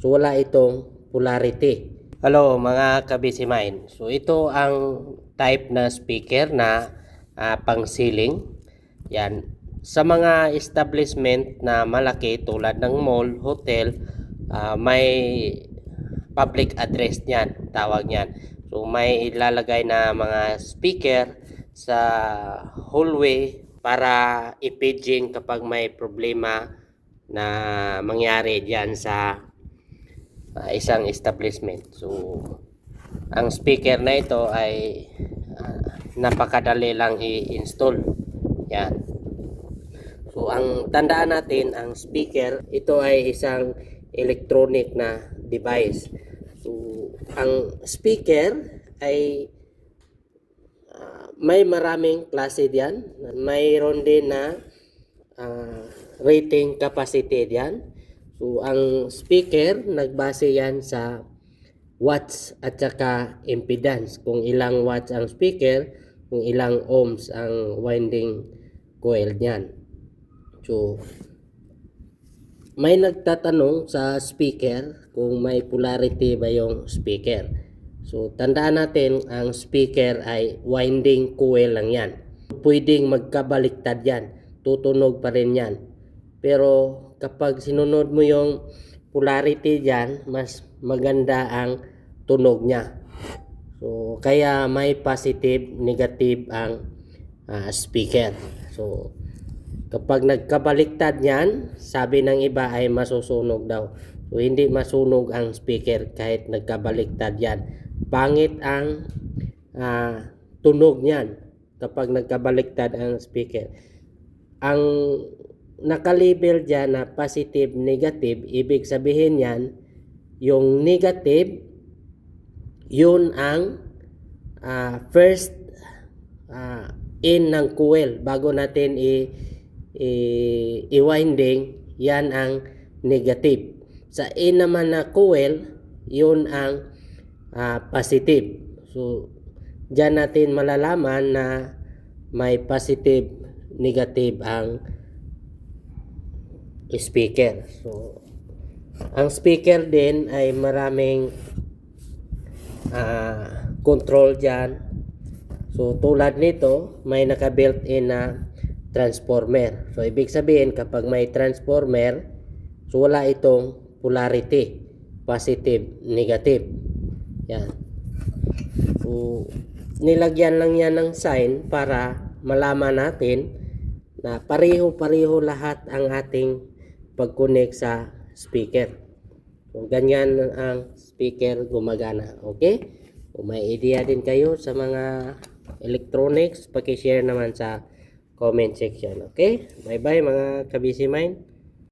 So wala itong polarity. Hello mga kabisimain. So ito ang type na speaker na ah, pang ceiling. Yan. Sa mga establishment na malaki tulad ng mall, hotel, ah, may public address niyan, tawag niyan. So may ilalagay na mga speaker sa hallway para i-paging kapag may problema na mangyari diyan sa ah, isang establishment. So ang speaker na ito ay ah, napakadali lang i-install. Yan. So ang tandaan natin ang speaker ito ay isang electronic na device. So ang speaker ay ah, may maraming klase diyan. Mayroon din na ah, rating capacity diyan. So ang speaker nagbase yan sa watts at saka impedance. Kung ilang watts ang speaker, kung ilang ohms ang winding coil niyan. So, may nagtatanong sa speaker kung may polarity ba yung speaker. So, tandaan natin ang speaker ay winding coil lang yan. Pwedeng magkabaliktad yan. Tutunog pa rin yan. Pero kapag sinunod mo yung polarity dyan, mas maganda ang tunog niya. So, kaya may positive, negative ang ah, speaker. So, kapag nagkabaliktad yan, sabi ng iba ay masusunog daw. So, hindi masunog ang speaker kahit nagkabaliktad yan. Pangit ang ah, tunog niyan kapag nagkabaliktad ang speaker. Ang nakalabel dyan na positive, negative, ibig sabihin yan, yung negative, yun ang ah, first ah, in ng coil bago natin i, i, i-winding, yan ang negative. Sa in naman na coil, yun ang ah, positive. So, dyan natin malalaman na may positive, negative ang speaker. So, ang speaker din ay maraming ah, control dyan. So, tulad nito, may naka-built in na transformer. So, ibig sabihin, kapag may transformer, so wala itong polarity. Positive, negative. Yan. So, nilagyan lang yan ng sign para malaman natin na pareho-pareho lahat ang ating pag-connect sa speaker. So, ganyan ang speaker gumagana. Okay? Kung may idea din kayo sa mga electronics, pakishare naman sa comment section. Okay? Bye-bye mga kabisi mind.